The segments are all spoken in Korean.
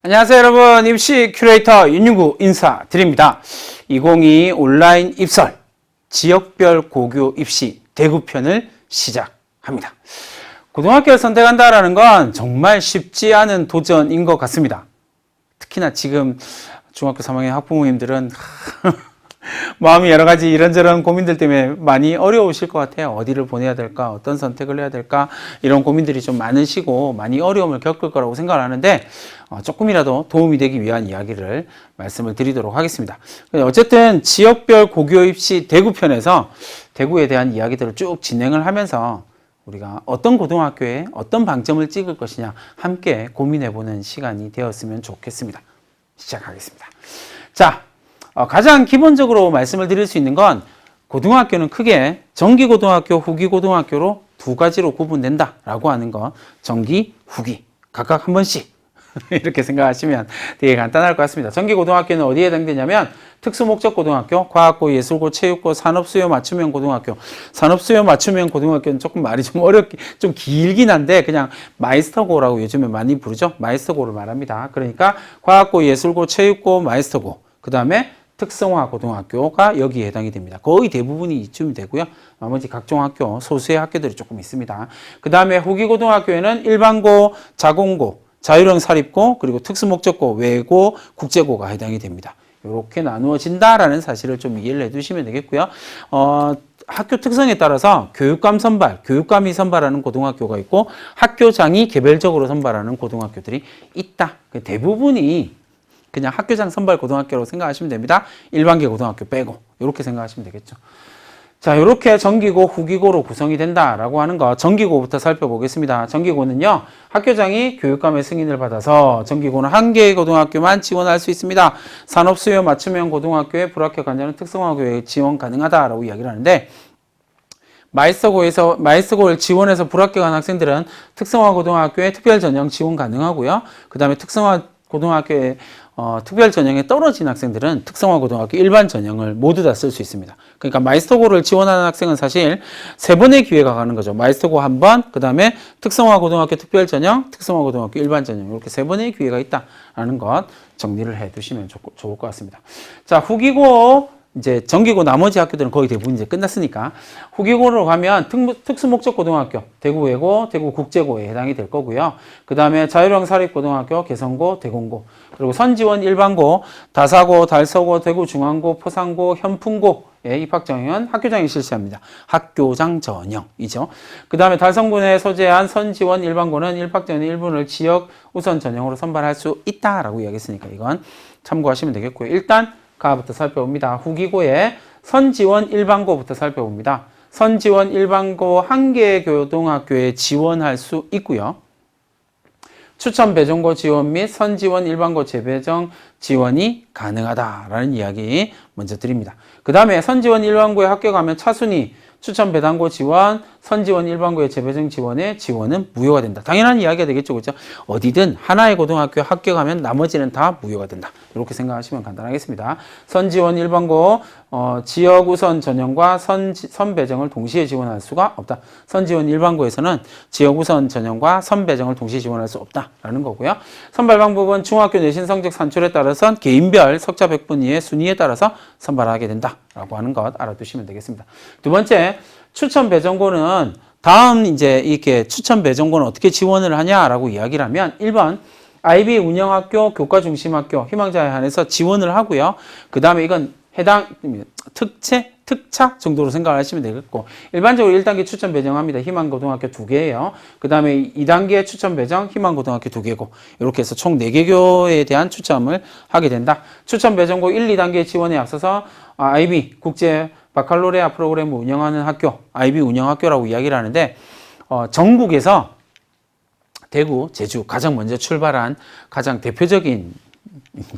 안녕하세요 여러분. 입시 큐레이터 윤유구 인사드립니다. 2022 온라인 입설 지역별 고교 입시 대구편을 시작합니다. 고등학교를 선택한다라는 건 정말 쉽지 않은 도전인 것 같습니다. 특히나 지금 중학교 3학년 학부모님들은 마음이 여러 가지 이런저런 고민들 때문에 많이 어려우실 것 같아요. 어디를 보내야 될까? 어떤 선택을 해야 될까? 이런 고민들이 좀 많으시고 많이 어려움을 겪을 거라고 생각을 하는데 어, 조금이라도 도움이 되기 위한 이야기를 말씀을 드리도록 하겠습니다. 어쨌든 지역별 고교 입시 대구 편에서 대구에 대한 이야기들을 쭉 진행을 하면서 우리가 어떤 고등학교에 어떤 방점을 찍을 것이냐 함께 고민해보는 시간이 되었으면 좋겠습니다. 시작하겠습니다. 자, 어, 가장 기본적으로 말씀을 드릴 수 있는 건 고등학교는 크게 정기고등학교, 후기고등학교로 두 가지로 구분된다라고 하는 거 정기, 후기 각각 한 번씩 이렇게 생각하시면 되게 간단할 것 같습니다. 정기고등학교는 어디에 해당되냐면 특수목적고등학교, 과학고, 예술고, 체육고, 산업수요 맞춤형 고등학교. 산업수요 맞춤형 고등학교는 조금 말이 좀 어렵게, 좀 길긴 한데 그냥 마이스터고라고 요즘에 많이 부르죠. 마이스터고를 말합니다. 그러니까 과학고, 예술고, 체육고, 마이스터고. 그 다음에 특성화 고등학교가 여기에 해당이 됩니다. 거의 대부분이 이쯤이 되고요. 나머지 각종 학교, 소수의 학교들이 조금 있습니다. 그 다음에 후기 고등학교에는 일반고, 자공고, 자율형 사립고, 그리고 특수목적고, 외고, 국제고가 해당이 됩니다. 이렇게 나누어진다라는 사실을 좀 이해를 해두시면 되겠고요. 어, 학교 특성에 따라서 교육감 선발, 교육감이 선발하는 고등학교가 있고 학교장이 개별적으로 선발하는 고등학교들이 있다. 그 대부분이 그냥 학교장 선발 고등학교로 생각하시면 됩니다. 일반계 고등학교 빼고 이렇게 생각하시면 되겠죠. 자, 이렇게 정기고, 후기고로 구성이 된다라고 하는 거 정기고부터 살펴보겠습니다. 정기고는요, 학교장이 교육감의 승인을 받아서 정기고는 한 개의 고등학교만 지원할 수 있습니다. 산업 수요 맞춤형 고등학교에 불합격 환자는 특성화교에 지원 가능하다라고 이야기를 하는데, 마이스터고에서 마이스터고를 지원해서 불합격한 학생들은 특성화 고등학교에 특별 전형 지원 가능하고요. 그 다음에 특성화 고등학교에 어, 특별 전형에 떨어진 학생들은 특성화 고등학교 일반 전형을 모두 다 쓸 수 있습니다. 그러니까 마이스터고를 지원하는 학생은 사실 세 번의 기회가 가는 거죠. 마이스터고 한 번, 그 다음에 특성화 고등학교 특별 전형, 특성화 고등학교 일반 전형 이렇게 세 번의 기회가 있다라는 것 정리를 해두시면 좋, 좋을 것 같습니다. 자 후기고 이제 정기고 나머지 학교들은 거의 대부분 이제 끝났으니까 후기고로 가면 특, 수목적 고등학교 대구 외고 대구 국제고에 해당이 될 거고요. 그 다음에 자율형 사립고등학교 개성고 대공고 그리고 선지원 일반고 다사고 달서고 대구 중앙고 포상고 현풍고의 입학 정형은 학교장이 실시합니다. 학교장 전형이죠. 그 다음에 달성군에 소재한 선지원 일반고는 입학 전형 일분을 지역 우선 전형으로 선발할 수 있다라고 이야기했으니까 이건 참고하시면 되겠고요. 일단 가부터 살펴봅니다. 후기고의 선지원 일반고부터 살펴봅니다. 선지원 일반고 한 개의 교동학교에 지원할 수 있고요. 추천 배정고 지원 및 선지원 일반고 재배정 지원이 가능하다라는 이야기 먼저 드립니다. 그 다음에 선지원 일반고에 합격하면 차순위 추천 배당고 지원, 선지원 일반고의 재배정 지원에 지원은 무효가 된다. 당연한 이야기가 되겠죠. 그렇죠? 어디든 하나의 고등학교 합격하면 나머지는 다 무효가 된다. 이렇게 생각하시면 간단하겠습니다. 선지원 일반고 어, 지역 우선 전형과 선, 선배정을 동시에 지원할 수가 없다. 선지원 일반고에서는 지역 우선 전형과 선배정을 동시에 지원할 수 없다라는 거고요. 선발 방법은 중학교 내신 성적 산출에 따라서 개인별 석자 100분 이의 순위에 따라서 선발하게 된다라고 하는 것 알아두시면 되겠습니다. 두 번째, 추천 배정고는 다음 이제 이렇게 추천 배정고는 어떻게 지원을 하냐라고 이야기를 하면 1번 IB 운영학교, 교과중심학교, 희망자에 한해서 지원을 하고요. 그 다음에 이건 해당 특채, 특차 정도로 생각을 하시면 되겠고 일반적으로 1단계 추천 배정합니다. 희망고등학교 두 개예요. 그 다음에 2단계 추천 배정 희망고등학교 두 개고 이렇게 해서 총 4개 교에 대한 추첨을 하게 된다. 추천 배정고 1, 2단계 지원에 앞서서 IB 국제 바칼로레아 프로그램을 운영하는 학교, IB 운영학교라고 이야기를 하는데 어, 전국에서 대구, 제주 가장 먼저 출발한 가장 대표적인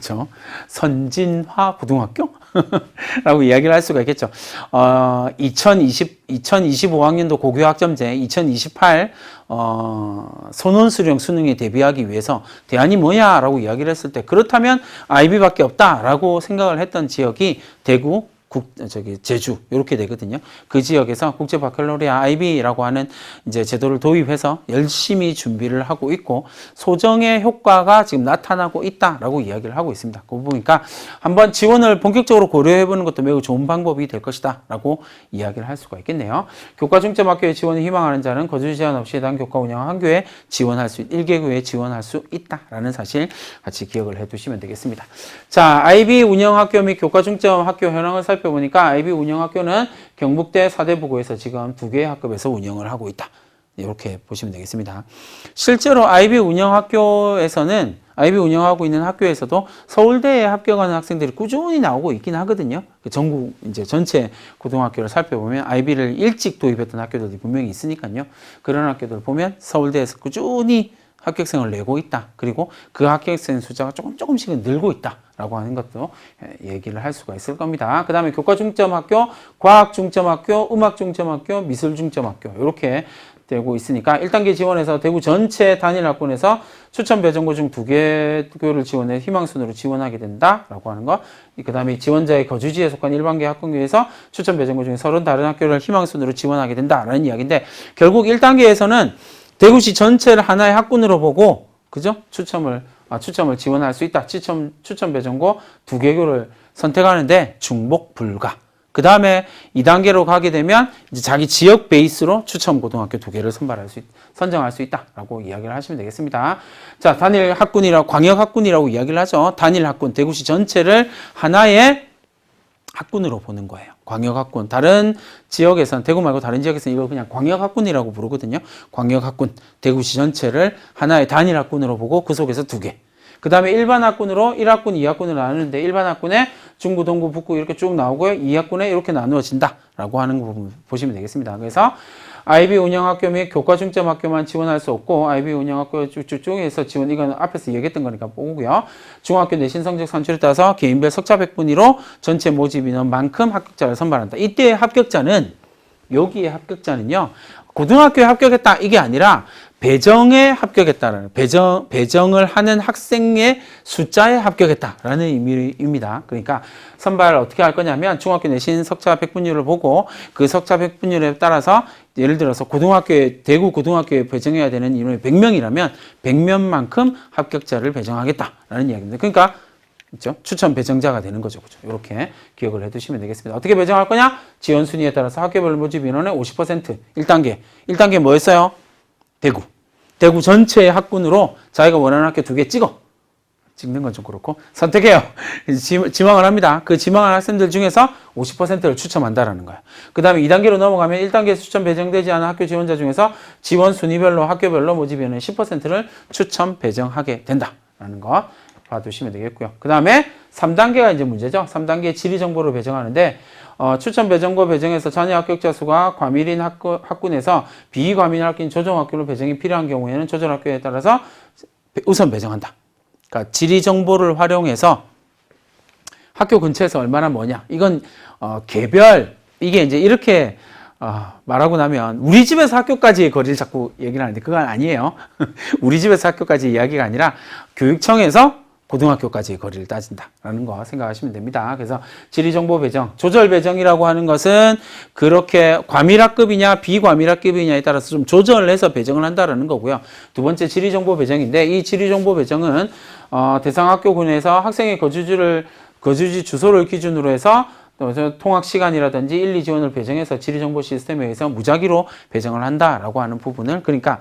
죠 선진화 고등학교? 라고 이야기를 할 수가 있겠죠. 어, 2020, 2025학년도 고교 학점제 2028 어, 선원수령 수능에 대비하기 위해서 대안이 뭐냐라고 이야기를 했을 때 그렇다면 IB밖에 없다라고 생각을 했던 지역이 대구, 국 저기 제주 이렇게 되거든요. 그 지역에서 국제 바칼로리아 IB라고 하는 이제 제도를 도입해서 열심히 준비를 하고 있고 소정의 효과가 지금 나타나고 있다라고 이야기를 하고 있습니다. 그 보니까 한번 지원을 본격적으로 고려해 보는 것도 매우 좋은 방법이 될 것이다라고 이야기를 할 수가 있겠네요. 교과 중점 학교에 지원을 희망하는 자는 거주 제한 없이 해당 교과 운영 학교에 지원할 수 1개교에 지원할 수 있다라는 사실 같이 기억을 해 두시면 되겠습니다. 자, IB 운영 학교 및 교과 중점 학교 현황을 살펴 보니까 IB 운영 학교는 경북대 사대부고에서 지금 두 개의 학급에서 운영을 하고 있다. 이렇게 보시면 되겠습니다. 실제로 IB 운영 학교에서는 IB 운영하고 있는 학교에서도 서울대에 합격하는 학생들이 꾸준히 나오고 있긴 하거든요. 그 전국 이제 전체 고등학교를 살펴보면 IB를 일찍 도입했던 학교들이 분명히 있으니까요. 그런 학교들 보면 서울대에서 꾸준히 합격생을 내고 있다. 그리고 그 합격생 숫자가 조금 조금씩은 늘고 있다 라고 하는 것도 예, 얘기를 할 수가 있을 겁니다. 그 다음에 교과 중점 학교, 과학 중점 학교, 음악 중점 학교, 미술 중점 학교 이렇게 되고 있으니까 1단계 지원에서 대구 전체 단일 학군에서 추천 배정고 중 두 개 교를 지원해 희망순으로 지원하게 된다라고 하는 거. 그 다음에 지원자의 거주지에 속한 일반계 학군교에서 추천 배정고 중에 서른 다른 학교를 희망순으로 지원하게 된다라는 이야기인데 결국 1단계에서는 대구시 전체를 하나의 학군으로 보고 그죠? 추첨을 아, 추첨을 지원할 수 있다. 추첨 추첨 배정고 두 개교를 선택하는데 중복 불가. 그 다음에 2단계로 가게 되면 이제 자기 지역 베이스로 추첨 고등학교 두 개를 선발할 수 있, 선정할 수 있다라고 이야기를 하시면 되겠습니다. 자, 단일 학군이라고 광역 학군이라고 이야기를 하죠. 단일 학군 대구시 전체를 하나의 학군으로 보는 거예요. 광역 학군. 다른 지역에서는 대구 말고 다른 지역에서는 이걸 그냥 광역 학군이라고 부르거든요. 광역 학군. 대구시 전체를 하나의 단일 학군으로 보고 그 속에서 두 개. 그 다음에 일반 학군으로 1학군, 2학군을 나누는데 일반 학군에 중부, 동부, 북구 이렇게 쭉 나오고요. 2학군에 이렇게 나누어진다라고 하는 부분 보시면 되겠습니다. 그래서 IB 운영학교 및 교과 중점 학교만 지원할 수 없고 IB 운영학교 쭉쭉쭉해서 지원 이건 앞에서 얘기했던 거니까 보고요. 중학교 내신 성적 산출에 따라서 개인별 석차 백분위로 전체 모집 인원만큼 합격자를 선발한다. 이때 합격자는 여기에 합격자는요. 고등학교에 합격했다 이게 아니라 배정에 합격했다라는 배정 배정을 하는 학생의 숫자에 합격했다라는 의미입니다. 그러니까 선발을 어떻게 할 거냐면 중학교 내신 석차 백분율을 보고 그 석차 백분율에 따라서 예를 들어서 고등학교에 대구 고등학교에 배정해야 되는 인원이 100명이라면 100명만큼 합격자를 배정하겠다라는 이야기입니다. 그러니까 그렇죠? 추천 배정자가 되는 거죠. 그렇죠? 이렇게 기억을 해 두시면 되겠습니다. 어떻게 배정할 거냐? 지원 순위에 따라서 학교별 모집 인원의 50% 1단계. 1단계 뭐였어요? 대구. 대구 전체의 학군으로 자기가 원하는 학교 두 개 찍어. 찍는 건 좀 그렇고 선택해요. 지- 지망을 합니다. 그 지망한 학생들 중에서 50%를 추첨한다라는 거예요. 그 다음에 2단계로 넘어가면 1단계 추첨 배정되지 않은 학교 지원자 중에서 지원 순위별로 학교별로 모집위원회 10%를 추첨 배정하게 된다라는 거 봐두시면 되겠고요. 그 다음에 3단계가 이제 문제죠. 3단계 지리 정보를 배정하는데 어, 추천 배정고 배정에서 자녀 합격자 수가 과밀인 학구, 학군에서 비과밀 학군 조정 학교로 배정이 필요한 경우에는 조정 학교에 따라서 우선 배정한다. 그러니까 지리 정보를 활용해서 학교 근처에서 얼마나 뭐냐. 이건 어, 개별 이게 이제 이렇게 어, 말하고 나면 우리 집에서 학교까지의 거리를 자꾸 얘기를 하는데 그건 아니에요. 우리 집에서 학교까지 이야기가 아니라 교육청에서 고등학교까지의 거리를 따진다라는 거 생각하시면 됩니다. 그래서 지리정보 배정, 조절 배정이라고 하는 것은 그렇게 과밀학급이냐 비과밀학급이냐에 따라서 좀 조절을 해서 배정을 한다라는 거고요. 두 번째 지리정보 배정인데 이 지리정보 배정은 어, 대상 학교군에서 학생의 거주지를 거주지 주소를 기준으로 해서 통학 시간이라든지 1, 2 지원을 배정해서 지리정보 시스템에 의해서 무작위로 배정을 한다라고 하는 부분을 그러니까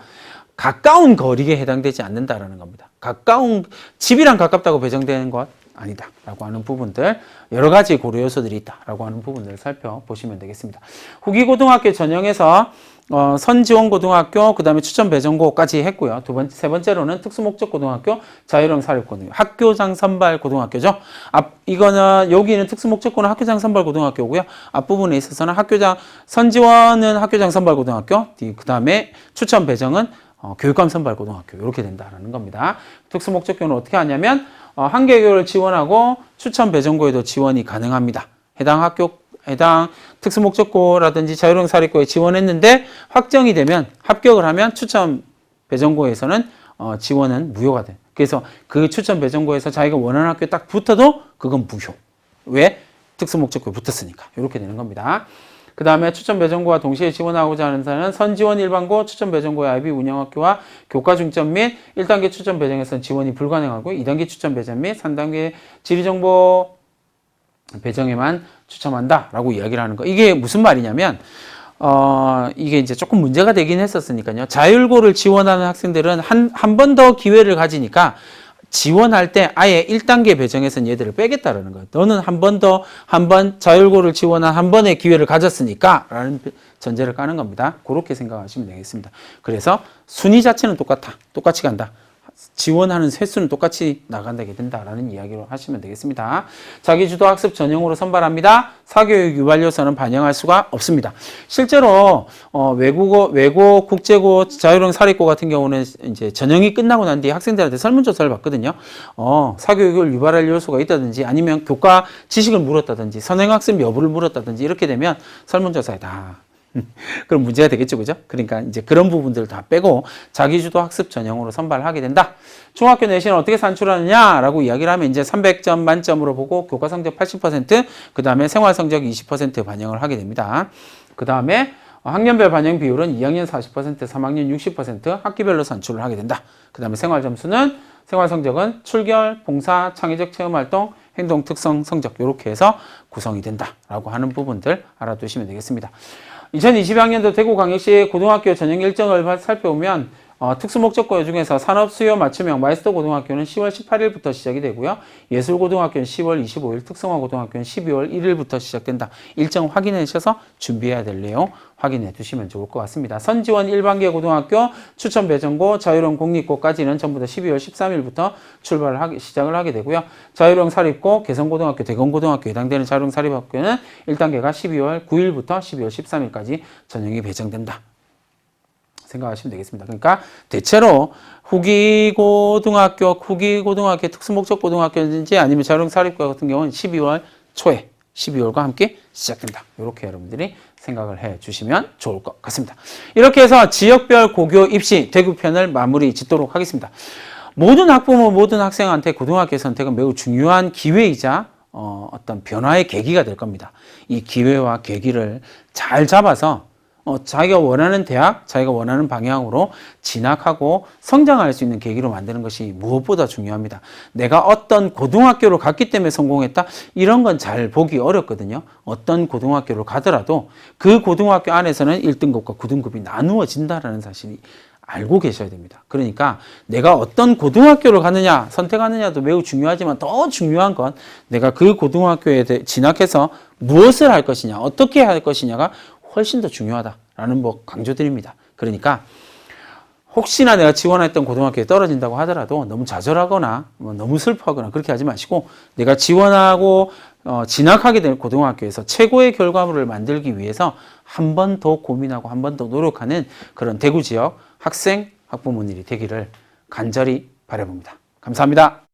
가까운 거리에 해당되지 않는다라는 겁니다. 가까운 집이랑 가깝다고 배정되는 것 아니다라고 하는 부분들 여러 가지 고려 요소들이 있다라고 하는 부분들을 살펴보시면 되겠습니다. 후기 고등학교 전형에서 어, 선지원 고등학교 그 다음에 추천 배정고까지 했고요. 두 번째 세 번째로는 특수목적 고등학교 자율형 사립고등학교 학교장 선발 고등학교죠. 앞 이거는 여기는 특수목적고는 학교장 선발 고등학교고요. 앞부분에 있어서는 학교장 선지원은 학교장 선발 고등학교 그 다음에 추천 배정은 어, 교육감 선발 고등학교 이렇게 된다라는 겁니다. 특수 목적교는 어떻게 하냐면 어, 한 개교를 지원하고 추천 배정고에도 지원이 가능합니다. 해당 학교 해당 특수 목적고라든지 자율형 사립고에 지원했는데 확정이 되면 합격을 하면 추천 배정고에서는 어, 지원은 무효가 돼. 그래서 그 추천 배정고에서 자기가 원하는 학교에 딱 붙어도 그건 무효. 왜? 특수목적교 붙었으니까 이렇게 되는 겁니다. 그 다음에 추천 배정고와 동시에 지원하고자 하는 사람은 선지원 일반고, 추천 배정고의 IB 운영학교와 교과 중점 및 1단계 추천 배정에서는 지원이 불가능하고 2단계 추천 배정 및 3단계 지리정보 배정에만 추첨한다 라고 이야기를 하는 거. 이게 무슨 말이냐면 어, 이게 이제 조금 문제가 되긴 했었으니까요. 자율고를 지원하는 학생들은 한, 한 번 더 기회를 가지니까 지원할 때 아예 1단계 배정에서는 얘들을 빼겠다라는 거예요. 너는 한 번 더, 한 번 자율고를 지원한 한 번의 기회를 가졌으니까 라는 전제를 까는 겁니다. 그렇게 생각하시면 되겠습니다. 그래서 순위 자체는 똑같아. 똑같이 간다. 지원하는 횟수는 똑같이 나간다게 된다라는 이야기로 하시면 되겠습니다. 자기주도 학습 전형으로 선발합니다. 사교육 유발 요소는 반영할 수가 없습니다. 실제로 어, 외국어, 외고, 국제고, 자율형 사립고 같은 경우는 이제 전형이 끝나고 난 뒤에 학생들한테 설문조사를 받거든요. 어, 사교육을 유발할 요소가 있다든지 아니면 교과 지식을 물었다든지 선행학습 여부를 물었다든지 이렇게 되면 설문조사에 다 그럼 문제가 되겠죠, 그죠? 그러니까 이제 그런 부분들을 다 빼고 자기주도 학습 전형으로 선발하게 된다. 중학교 내신을 어떻게 산출하느냐라고 이야기를 하면 이제 300점 만점으로 보고 교과 성적 80%, 그 다음에 생활 성적 20% 반영을 하게 됩니다. 그 다음에 학년별 반영 비율은 2학년 40%, 3학년 60% 학기별로 산출을 하게 된다. 그 다음에 생활 점수는 생활 성적은 출결, 봉사, 창의적 체험 활동, 행동 특성 성적 이렇게 해서 구성이 된다라고 하는 부분들 알아두시면 되겠습니다. 2020학년도 대구광역시 고등학교 전형 일정을 살펴보면 어, 특수목적고 중에서 산업수요 맞춤형 마이스터 고등학교는 10월 18일부터 시작이 되고요. 예술고등학교는 10월 25일, 특성화고등학교는 12월 1일부터 시작된다. 일정 확인해 주셔서 준비해야 될 내용 확인해 두시면 좋을 것 같습니다. 선지원 일반계 고등학교, 추천 배정고, 자율형 공립고까지는 전부 다 12월 13일부터 출발을 하기, 시작을 하게 되고요. 자율형 사립고, 개성고등학교, 대건고등학교 해당되는 자율형 사립학교는 1단계가 12월 9일부터 12월 13일까지 전형이 배정된다. 생각하시면 되겠습니다. 그러니까 대체로 후기 고등학교, 후기 고등학교, 특수목적 고등학교든지 아니면 자율형 사립과 같은 경우는 12월 초에 12월과 함께 시작된다. 이렇게 여러분들이 생각을 해 주시면 좋을 것 같습니다. 이렇게 해서 지역별 고교 입시 대구편을 마무리 짓도록 하겠습니다. 모든 학부모, 모든 학생한테 고등학교 선택은 매우 중요한 기회이자 어, 어떤 변화의 계기가 될 겁니다. 이 기회와 계기를 잘 잡아서 어, 자기가 원하는 대학, 자기가 원하는 방향으로 진학하고 성장할 수 있는 계기로 만드는 것이 무엇보다 중요합니다. 내가 어떤 고등학교로 갔기 때문에 성공했다? 이런 건 잘 보기 어렵거든요. 어떤 고등학교로 가더라도 그 고등학교 안에서는 1등급과 9등급이 나누어진다라는 사실이 알고 계셔야 됩니다. 그러니까 내가 어떤 고등학교를 가느냐, 선택하느냐도 매우 중요하지만 더 중요한 건 내가 그 고등학교에 진학해서 무엇을 할 것이냐, 어떻게 할 것이냐가 훨씬 더 중요하다라는 뭐 강조드립니다. 그러니까 혹시나 내가 지원했던 고등학교에 떨어진다고 하더라도 너무 좌절하거나 뭐 너무 슬퍼하거나 그렇게 하지 마시고 내가 지원하고 어, 진학하게 될 고등학교에서 최고의 결과물을 만들기 위해서 한 번 더 고민하고 한 번 더 노력하는 그런 대구 지역 학생 학부모님이 되기를 간절히 바라봅니다. 감사합니다.